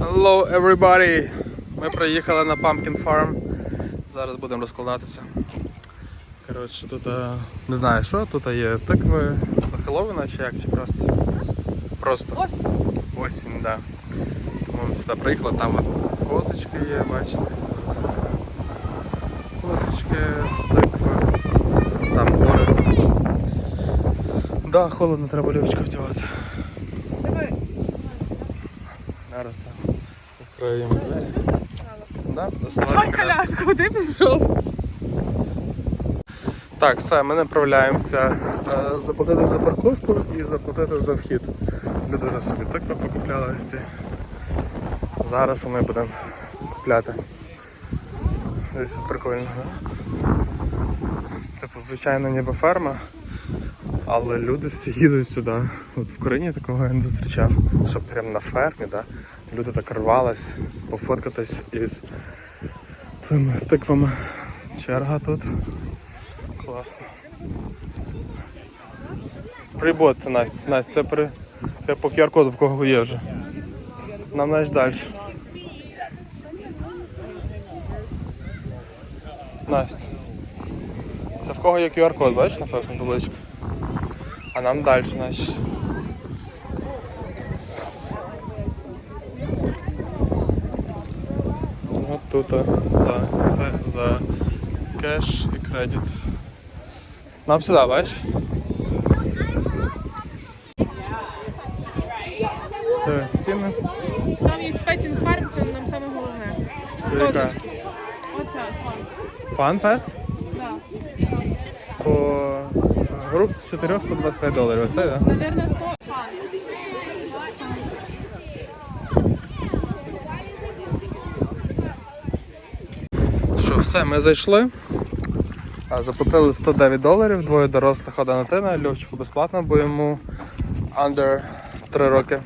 Hello everybody! Ми приїхали на Pumpkin Farm. Зараз будемо розкладатися. Коротше, тут е, не знаю що, тут є тикви на Хеллоуіна чи як, чи просто. Просто. Ось. Осінь, да. Тому ми сюди приїхали, там от козочки є, бачите. Козочки, тикви, там гори. Да, холодно, треба вдягати. Давай. Зараз відкриємо. Да, доставай коляску. куди пішов? Так, все, ми направляємося е, заплатити за парковку і заплатити за вхід. Люди вже собі тикви покупляли ось ці. Зараз ми будемо купляти. Десь прикольно. да? Типу, звичайно, ніби ферма, але люди всі їдуть сюди. От в Україні такого я не зустрічав, щоб прямо на фермі, да? Люди так рвались пофоткатись із цими з тиквами. Черга тут. Класно. Прибот це Настя. Настя, це при... це по QR-коду в кого є вже. Нам знаєш далі. Настя. Це в кого є QR-код, бачиш, написано табличка. А нам далі, значить. От тут за, за, за кеш і кредит. Нам сюди, бачиш? Це стіни. Там є петінг фарм, це нам саме головне. Козочки. Оце фарм. Фан пес Да. по груп з 4 125 доларів. Оце, так? Наверно, со... фан. Що, все, ми зайшли. Заплатили 109 доларів, двоє дорослих, одна дитина, Льовчику безплатно, бо йому under 3 роки.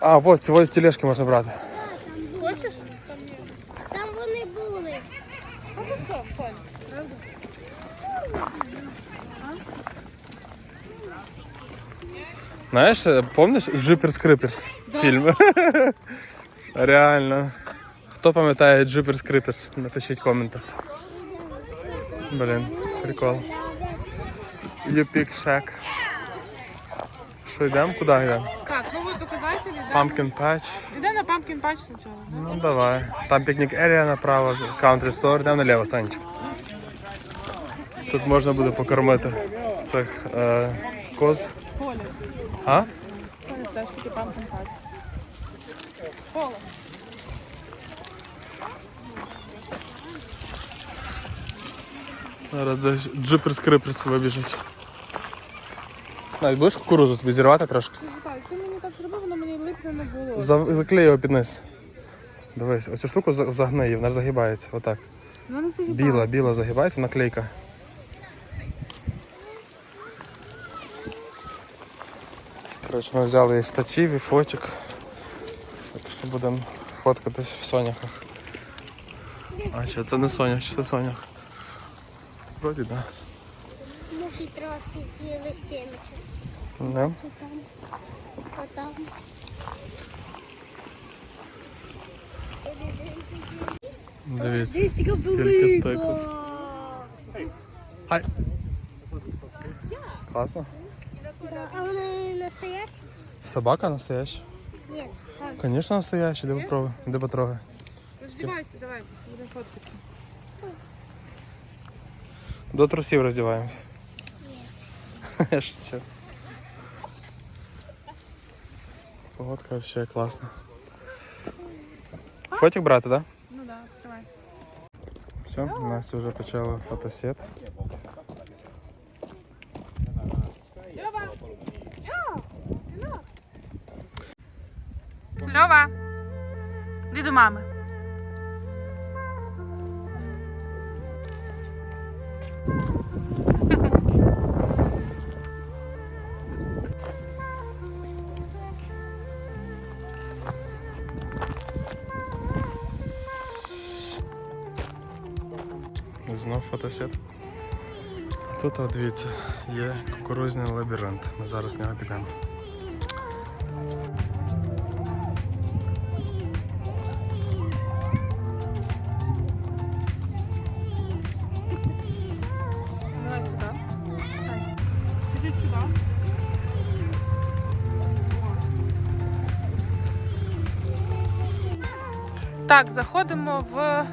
А, от, ці тележки можна брати. Хочеш? Там вони були. А ну що? Знаєш, е, помниш Джиперс Криперс фільм? Реально. Хто пам'ятає Джиперс Криперс? Напишіть в коментах. Блін, прикол. Pick shack. Що йдемо? Куди йдемо? Так, ну вот указатель, да? Pumpkin Patch. Іде на Pumpkin Patch спочатку. да? Ну давай. Там пікнік Area направо, Country Store, йдемо наліво, Санечка. Тут можна буде покормити цих е, коз. Поле. А? Соня теж таки Pumpkin Patch. Поле. Зараз десь джиперс криперс вибіжить. Навіть будеш кукурудзу тобі зірвати трошки? Так, ти мені так зробив, воно мені липне не було. За- Заклей його під низ. Дивись, оцю штуку за- загни її, вона ж загибається. Отак. Воно не загибає. Біла, біла загибається, наклейка. Коротше, ми взяли і статів, і фотик. Так що будемо фоткатись в соняхах. А ще це не сонях, чи це сонях? Вроді, так. Мухи трохи з'їли сімечок. Да. Це там. А там. Дивіться, скільки тикв. Хай. Класно. А вони настоящі? Собака настояща? Ні, там. Конечно, настоящий, де попробуй, де потрогай. Роздівайся, давай, будемо фоткатися. До трусів роздіваємось. Я шучу. Погодка вообще класна. Фотик брати, да? Ну да, давай. Все, Настя вже почала фотосет. Льова! Льова! Іди до мами. знов фотосет. Тут, от, дивіться, є кукурузний лабіринт. Ми зараз в нього підемо. Так, заходимо в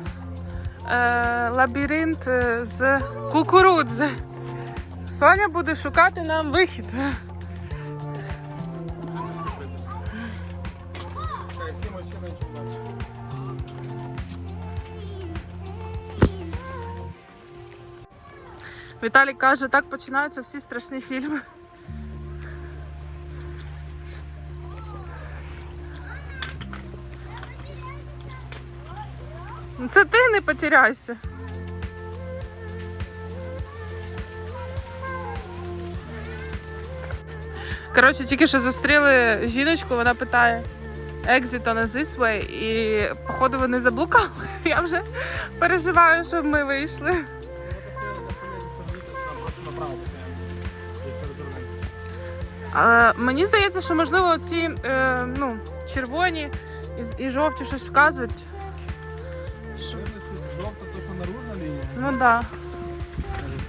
лабіринт е, з кукурудзи. Соня буде шукати нам вихід. Віталій каже, так починаються всі страшні фільми. Це ти не потеряйся. Коротше, тільки що зустріли жіночку, вона питає exit on this way, і походу вони заблукали. Я вже переживаю, щоб ми вийшли. Але мені здається, що можливо ці е, ну, червоні і, і жовті щось вказують. Ну так.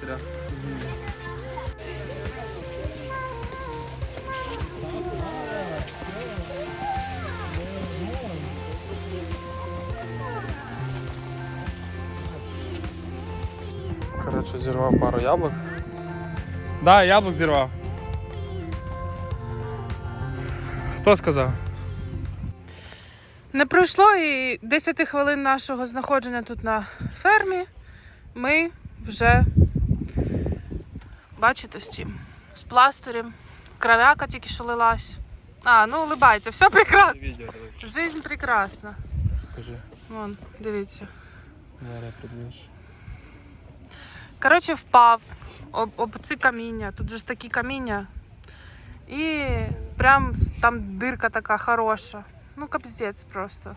Да. Коротше, зірвав пару яблук. Да, яблук зірвав. Хто сказав? Не пройшло і 10 хвилин нашого знаходження тут на фермі. Ми вже бачите з чим? З пластирем. Кровяка тільки що лилась. А, ну улибається, все прекрасно. Жизнь прекрасна. Покажи. Вон, дивіться. Коротше, впав об, об ці каміння. Тут же ж такі каміння. І прям там дирка така хороша. Ну, капздець просто.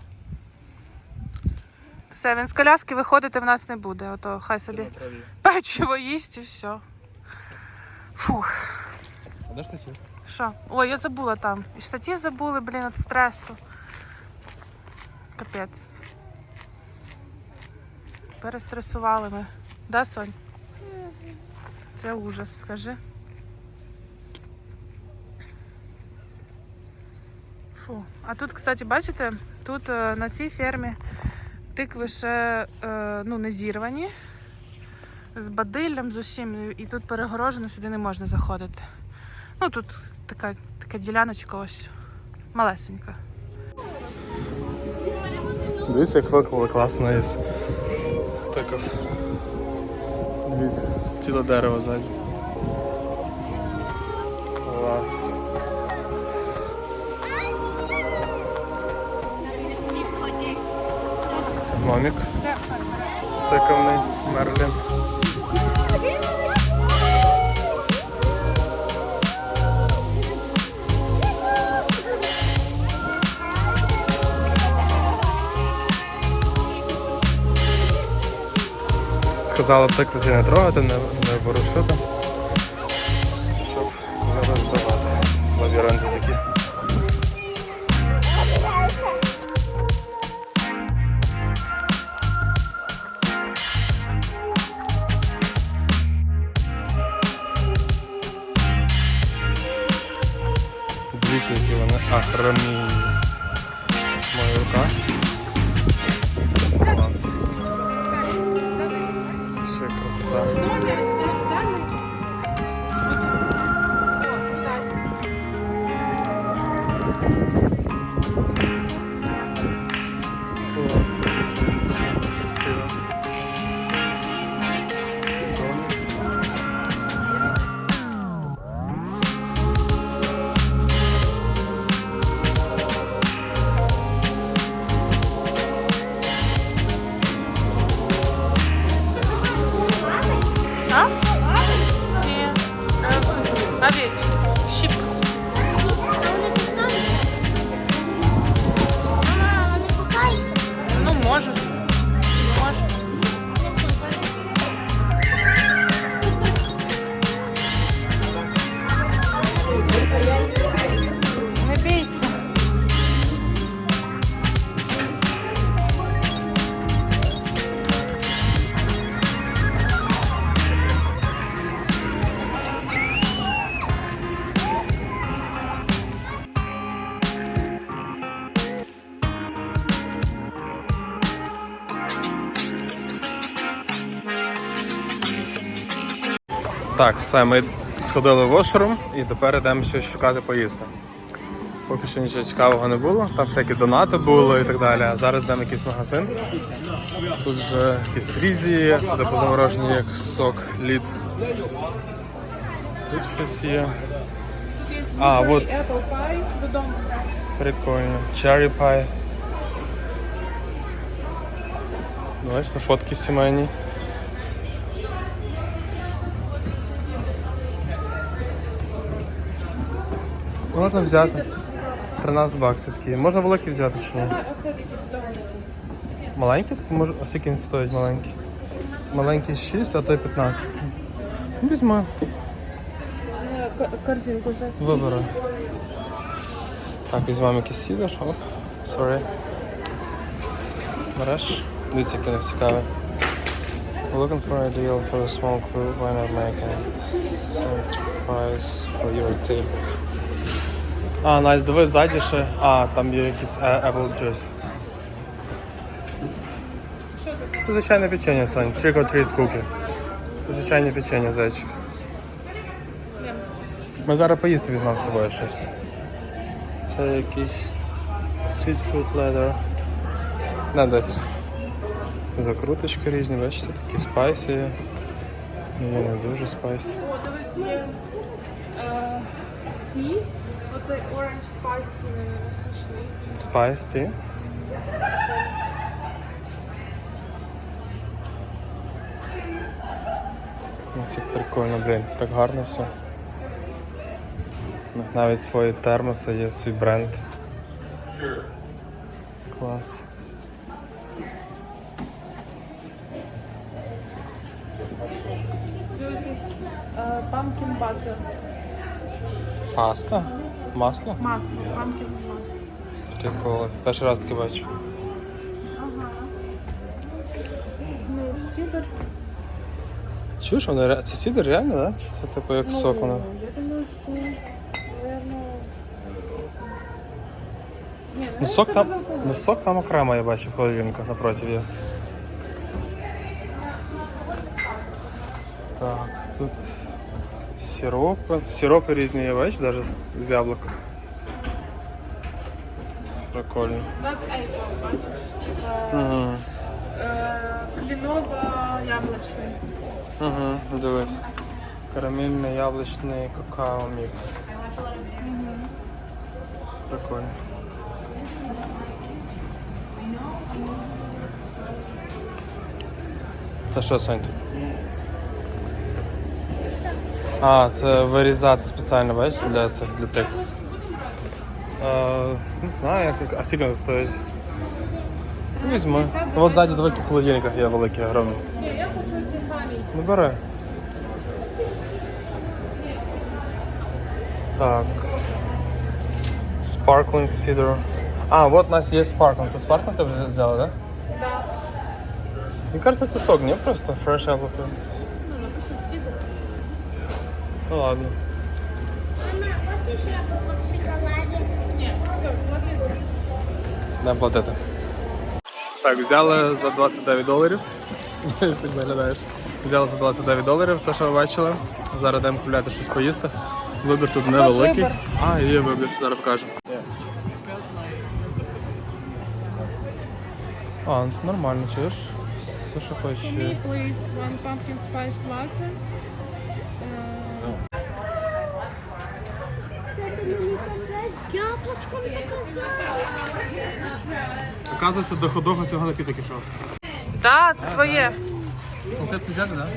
Все, він з коляски виходити в нас не буде. Ото хай собі печиво їсть і все. Фух. А де ж такі? Що? Ой, я забула там. І штатів забули, блін, від стресу. Капець. Перестресували ми. Да, Сонь? Це ужас, скажи. Фу. А тут, кстати, бачите, тут е, на цій фермі тикви ще е, ну, не зірвані. З бадиллям, з усім. І тут перегорожено, сюди не можна заходити. Ну тут така, така діляночка ось малесенька. Дивіться, як виклали класно із тикав. Дивіться, ціле дерево ззаді. Клас. Гномік. Тикавний Мерлін. Сказала тикви ці не трогати, не, не ворушити, Дивіться, які вони ахромійні. Моя рука. Клас. Ще красота. Так, все, ми сходили в Ошерум і тепер йдемо щось шукати поїсти. Поки що нічого цікавого не було, там всякі донати були і так далі. А зараз йдемо якийсь магазин. Тут вже якісь фрізі, це типу заморожені як сок, лід. Тут щось є. А, от прикольно. Cherry pie. Бачите, фотки сімейні. Можна взяти. 13 баксів такі. Можна великі взяти чи ні? Маленькі такі може. А скільки він стоїть маленький? Маленький 6, а той 15. Ну, Корзинку взяти. виберу. Так, візьмемо якийсь сідер. Оп, sorry. Береш. Дивіться, яке цікаве. Looking for ideal for a small crew, why not make a surprise for your team? А, найс, диви ззаді ще. А, там є якийсь е, apple juice. Це звичайне печення, Сонь. Trick or treat cookie. Це звичайне печення, зайчик. Ми зараз поїсти візьмемо з собою щось. Це якийсь sweet fruit leather. Не дать. Закруточки різні, бачите, такі спайсі. Є не дуже спайсі. О, дивись, є е, ті. Оцей orange spice tea, смачний. Ті. Ну, Це прикольно, блін, так гарно все. Навіть свої термоси є, свій бренд. Клас. Е, pumpkin butter. Паста? Масло? Масло. Pumpkin масло. Приколи. Перший раз таке бачу. Ага. Ну, сідер. Чуєш, воно ре- це сідер реально, да? Чи це типу як сок воно? Я думаю, що. Ні, Ну сок там, ну сок там окремо я бачу холодильника напроти є. Так, тут сиропи. Сиропи різні є, бачиш, навіть з яблук. Прикольно. Black apple, бачиш, типа Угу. е, кленово-яблучний. Угу, дивись. Карамельний яблучний какао мікс. Прикольно. Це що, Сонь, тут? А, це вирізати спеціально, бачиш, для цих для тих. Е, не знаю, як, а скільки воно стоїть? Ну, Візьми. Ну, от ззаді два в холодильниках є великі, огромні. Ні, я хочу ці гарні. Ну бери. Так. Sparkling Cedar. А, вот у нас є Sparkling. Ти Sparkling ти вже взяла, да? Да. Мені кажется, це сок, не просто fresh яблуко. Ну, ладно. Мама, хочеш яблуко в шоколаді? Ні, все, за Дам платити. Так, взяли за 29 доларів. Ти ж так заглядаєш. Взяли за 29 доларів, те, що ви бачили. Зараз йдемо купляти щось поїсти. Вибір тут невеликий. А, є вибір, зараз покажу. А, нормально, чуєш? Все, що хочеш. For me, please, one pumpkin spice latte. Е, Це ти мені яблучком заказала. Оказується, до ходого цього напіток ішов. Да, це твоє. Салфетки взяти, так?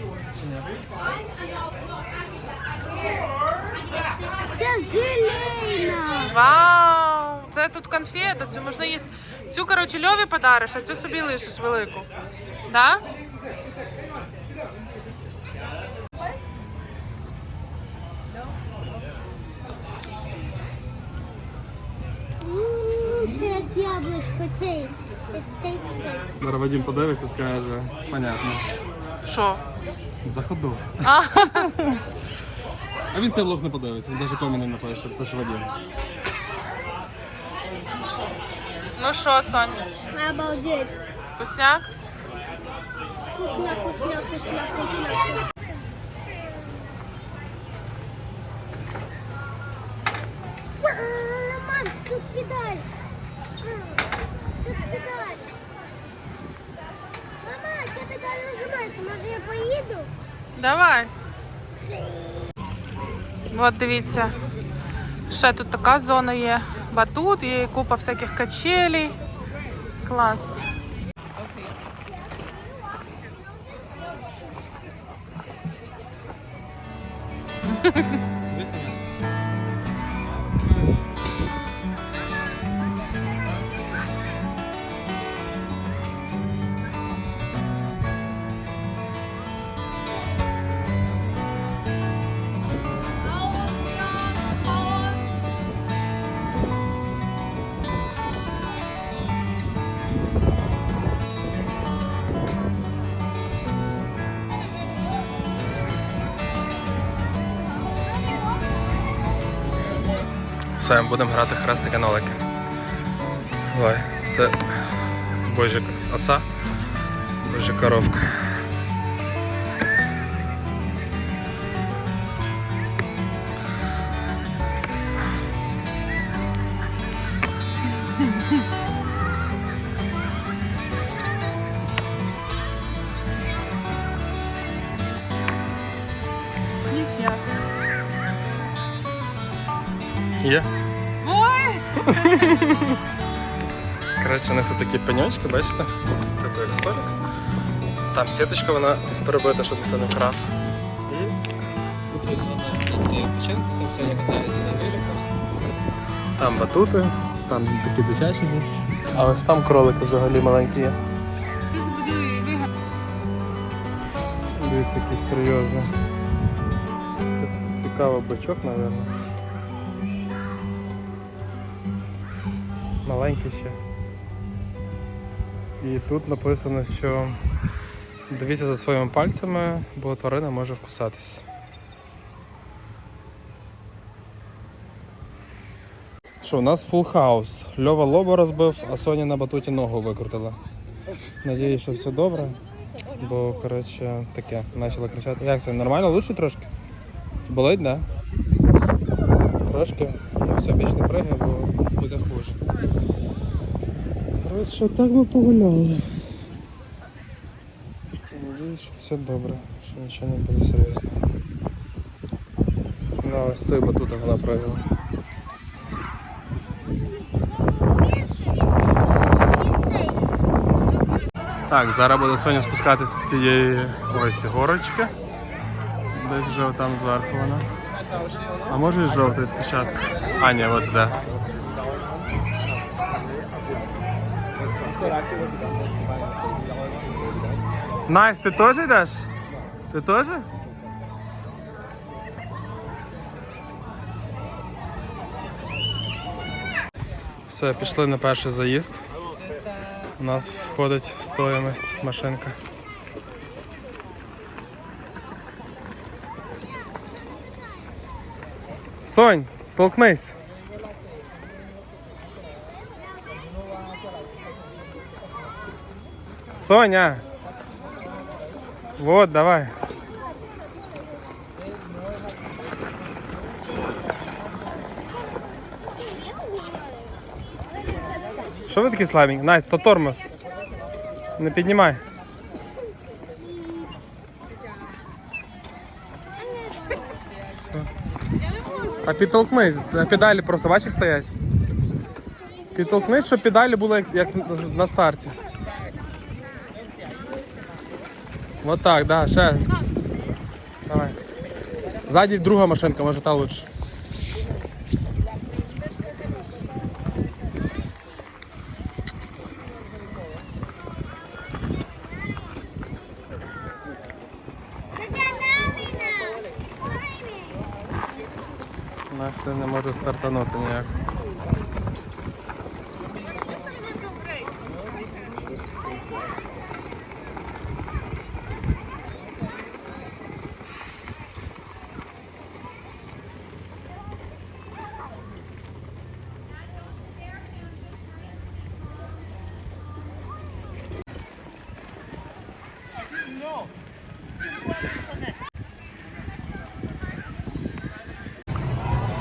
Чи ні? Це желейна. Вау! Це тут конфета, цю можна їсти. Цю, коротше, Льові подариш, а цю собі лишиш велику. Да? Це як яблучко. Зараз Вадим подивиться, скаже, понятно. Що? За ходу. А, А він цей влог не подивиться, він навіть коміни не напише, це ж Вадим. ну що, Сонь, Обалдеть. вкусняк? Вкусно, вкусно, вкусно, вкусно. Давай. От дивіться. Ще тут така зона є. Батут, є купа всяких качелей. Клас. Все, будемо грати хрестики нолики. Це божик оса, божа коровка. Коротше, у них тут такі пеньочки, бачите? Такий як столик. Там сіточка, вона перебита, щоб ніхто не вкрав. І тут зона для відпочинку, там Соня катається на великах. Там батути, там такі дитячі. А ось там кролики взагалі маленькі є. Дивіться, який серйозний. Цікавий бичок, мабуть. Маленький ще. І тут написано, що дивіться за своїми пальцями, бо тварина може вкусатись. Що, у нас фул хаус. Льова лоба розбив, а Соня на батуті ногу викрутила. Надіюсь, що все добре. Бо, коротше, таке, почала кричати. Як це? Нормально? Лучше трошки? Болить, да? Трошки. Ну все, більше не пригай, бо буде хуже. Коротше, так ми погуляли. Надіюсь, що все добре, що нічого не буде серйозного. Ну, ось цей батутом вона. Більше. Так, зараз буде Соня спускатися з цієї ось горочки. Десь вже там зверху вона. А може і жовтий спочатку. А, ні, от де. Настя, ти теж йдеш? Ти теж? Все, пішли на перший заїзд. У нас входить в стоїмость машинка. Сонь, толкнись. Соня. Вот, давай. Що ви такі слабенькі? Настя, то тормоз. Не піднімай. А підтолкнись, а педалі просто бачиш стоять. Підтолкнись, щоб педалі були як на старті. Вот так, да, ще. Давай. Ззаді друга машинка, може та лучше. Настя не може стартанути ніяк.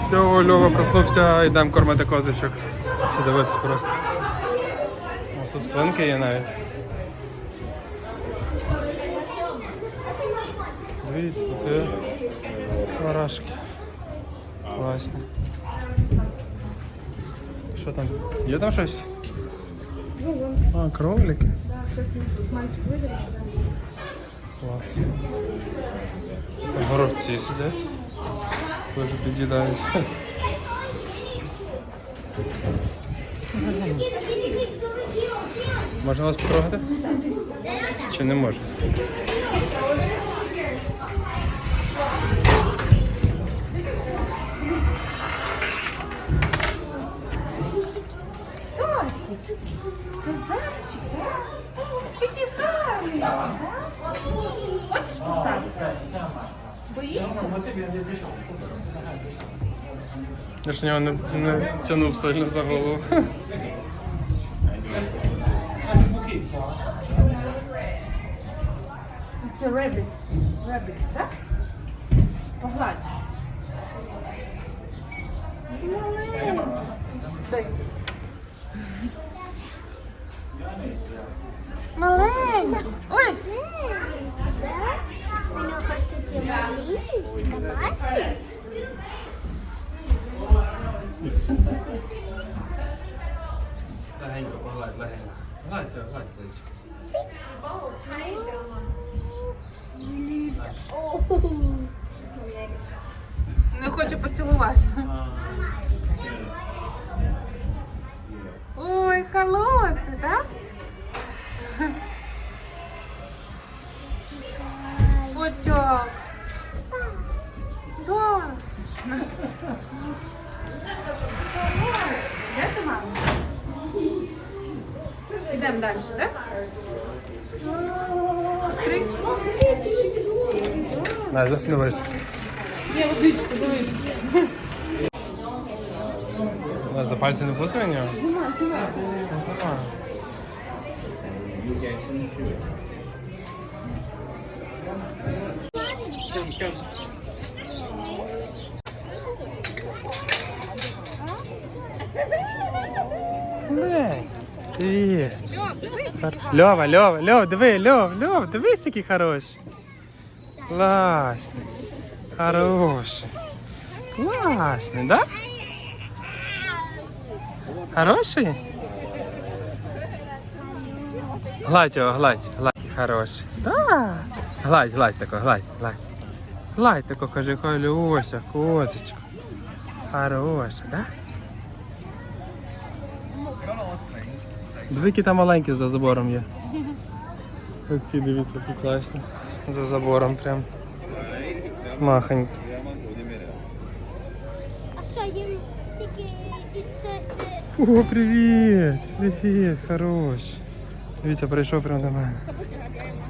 Все, Льова проснувся, йдемо кормити козочок. Чи дивитись просто. О, тут свинки є навіть. Дивіться, тут є барашки. Класні. Що там? Є там щось? А, кролики. Клас. Там горобці сидять. Теж під'їдають. Можна вас потрогати? Чи не можна? Це зайчик? Який. Хочеш повтати? Боїшся? Я ж нього не, не тянув сильно за голову. На, заснувиш. Є водичка, дивись. За пальці не вкусив нього? Зима, зима. Ну, зима. Лень, Привіт. Льова, Льова, Льова, диви, Льов, Льов, дивись, який хороший. Класний. Хороший. Класний, да? Хороший? Гладь його, гладь, гладь, хороший. Да. Гладь, гладь тако, гладь, гладь. Гладь тако, кажи, Колюся, козочка. Хороша, да? Диви, там маленькі за забором є. Оці, дивіться, які класні. За забором прям. Махонькі. А що їм тільки із цього О, привіт! Привіт, хорош. Вітя прийшов прямо до мене.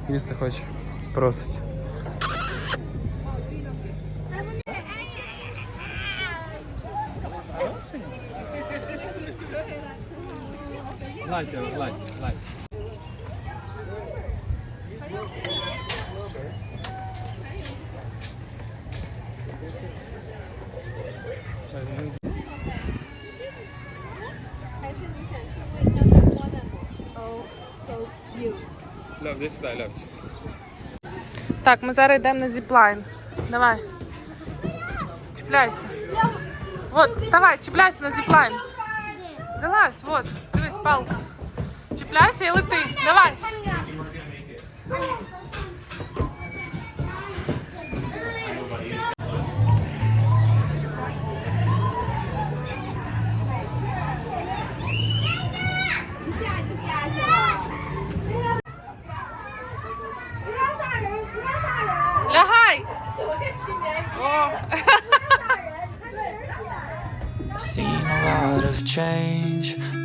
Їсти хоче. Просить. Гладь Лев, іди сюди, Левчик. Так, ми зараз йдемо на зіплайн. Давай. Чіпляйся. Вот, вставай, чіпляйся на зіплайн. Залазь, вот, дивись, палка. Чіпляйся і лети. Давай.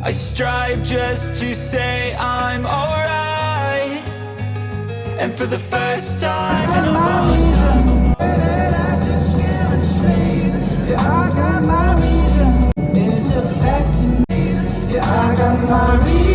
I strive just to say I'm alright. And for the first time I got in a long time. I got my reason, it's affecting me. Yeah, I got my reason.